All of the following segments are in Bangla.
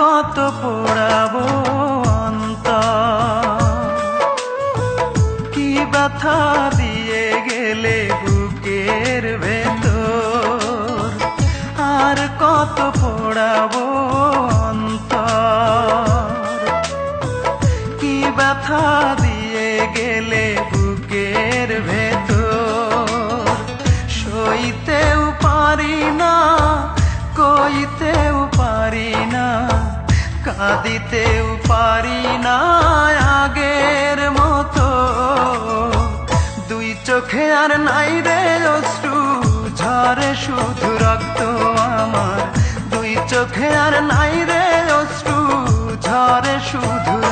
কত পোড়াবো অন্তর? কি ব্যথা দিয়ে গেলে বুকের ভেতর? আর কত পোড়াবো অন্তর? কি ব্যথা দিয়ে গেলে বুকের ভেতর? সইতেও পারি না, কইতেও পারি না, কাঁদিতেও পারি না, আগের মতো। দুই চোখে আর নাই রে অশ্রু ঝরে শুধু রক্ত আমার। দুই চোখে আর নাই রে অশ্রু ঝরে শুধু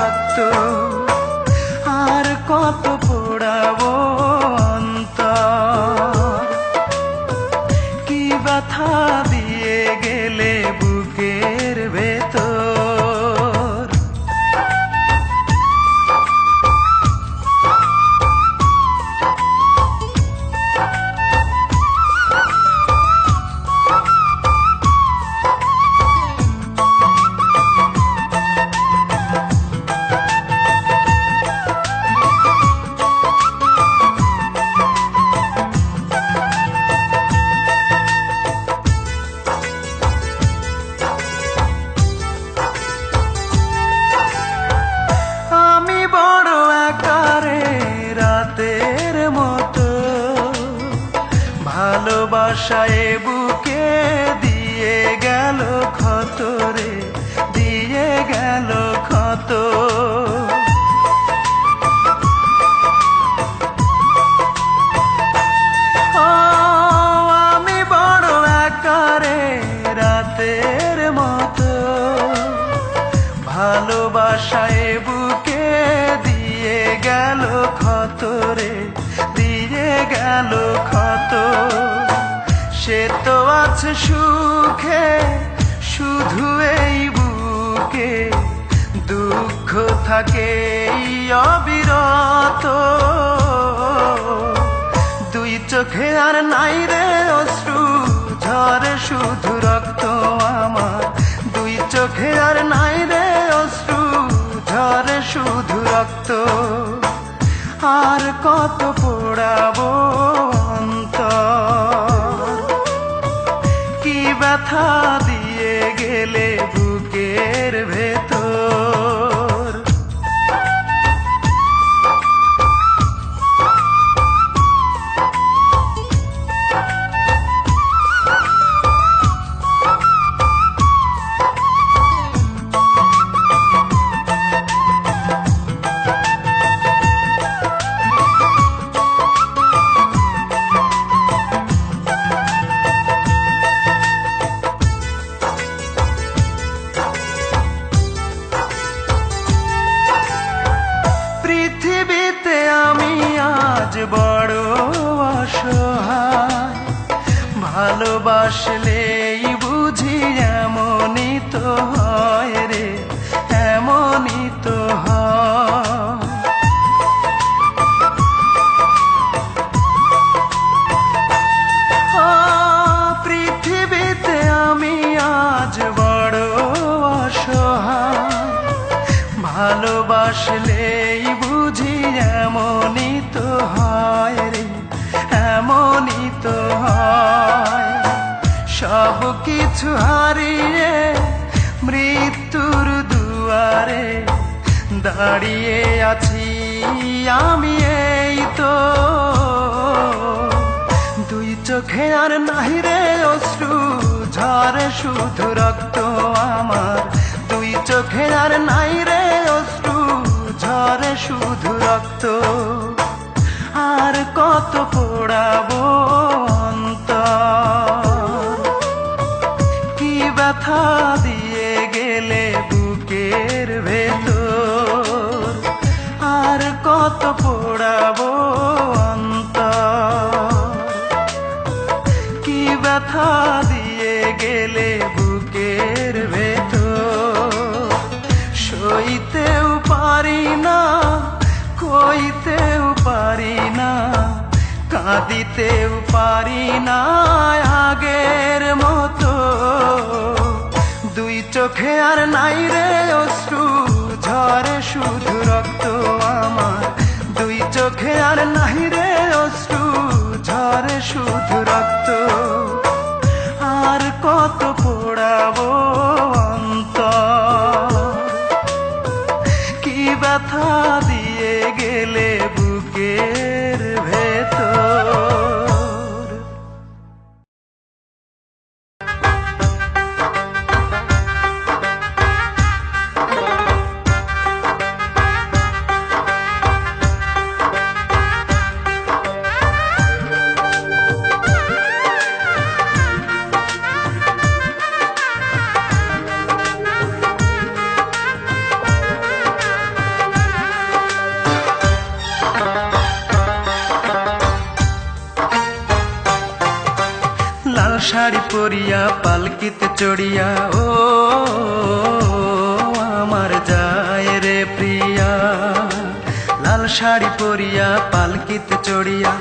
ভালোবাসায় বুকে দিয়ে গেল ক্ষত রে দিয়ে গেল ক্ষত। আমি বড় আকারে রাতের মতো। ভালোবাসায় বুকে দিয়ে গেল ক্ষত রে দিয়ে গেল ক্ষত। সে তো আছে সুখে, শুধু এই বুকে দুঃখ থাকে অবিরত। দুই চোখে আর নাই রে অশ্রু ঝরে শুধু রক্ত আমার। দুই চোখে আর নাই রে অশ্রু ঝরে শুধু রক্ত। আর কত পোড়াবো অন্তর? ব্যথা দিয়ে গেলে বুকের ভেতর সব কিছু হারিয়ে মৃত্যুর দুয়ারে দাঁড়িয়ে আছি আমি এই তো। দুই চোখে আর নাহি রে অশ্রু ঝরে শুধু রক্ত আমার। দুই চোখে আর নাই রে অশ্রু ঝরে শুধু রক্ত। আর কত ব্যথা দিয়ে গেলে বুকের ভেতর। সইতেও পারি না, কইতেও পারি না, কাঁদিতেও পারি না আগের মতো। দুই চোখে আর নাই রে অশ্রু ঝরে শুধু রক্ত আমার। দুই চোখে আর নাই রে অশ্রু ঝরে শুধু রক্ত। আর পরিয়া পালকিতে চড়িয়া, ও, আমার যায় রে প্রিয়া। লাল শাড়ি পরিয়া, পালকিতে চড়িয়া,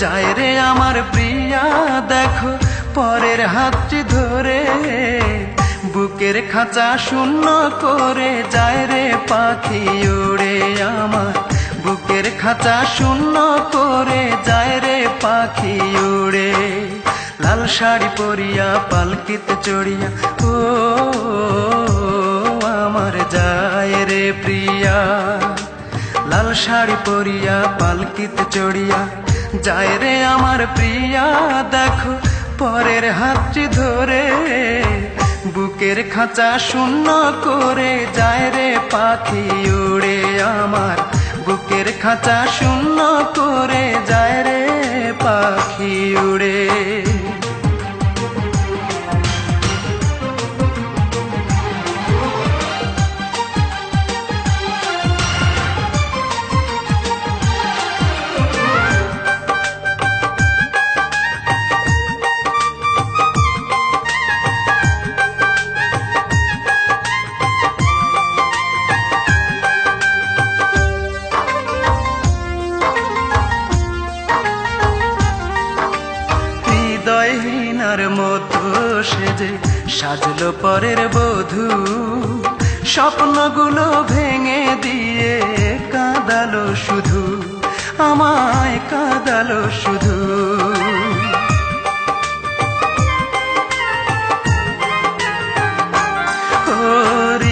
যায় রে আমার প্রিয়া। দেখো, পরের হাতটি ধরে, বুকের খাঁচা শূন্য করে, যায় রে পাখি উড়ে আমার। বুকের খাঁচা শূন্য করে, যায় রে পাখি উড়ে লাল শাড়ি পরিয়া, পালকিতে চড়িয়া, ও, আমার যায় রে প্রিয়া। লাল শাড়ি পরিয়া, পালকিতে চড়িয়া, যায় রে আমার প্রিয়া। দেখো, পরের হাতটি ধরে, বুকের খাঁচা শূন্য করে, যায় রে পাখি উড়ে আমার। বুকের খাঁচা শূন্য করে, যায় রে পাখি উড়ে। সাজলো পরের বধু। স্বপ্নগুলো ভেঙে দিয়ে কাঁদালো শুধু আমায় কাঁদালো শুধু।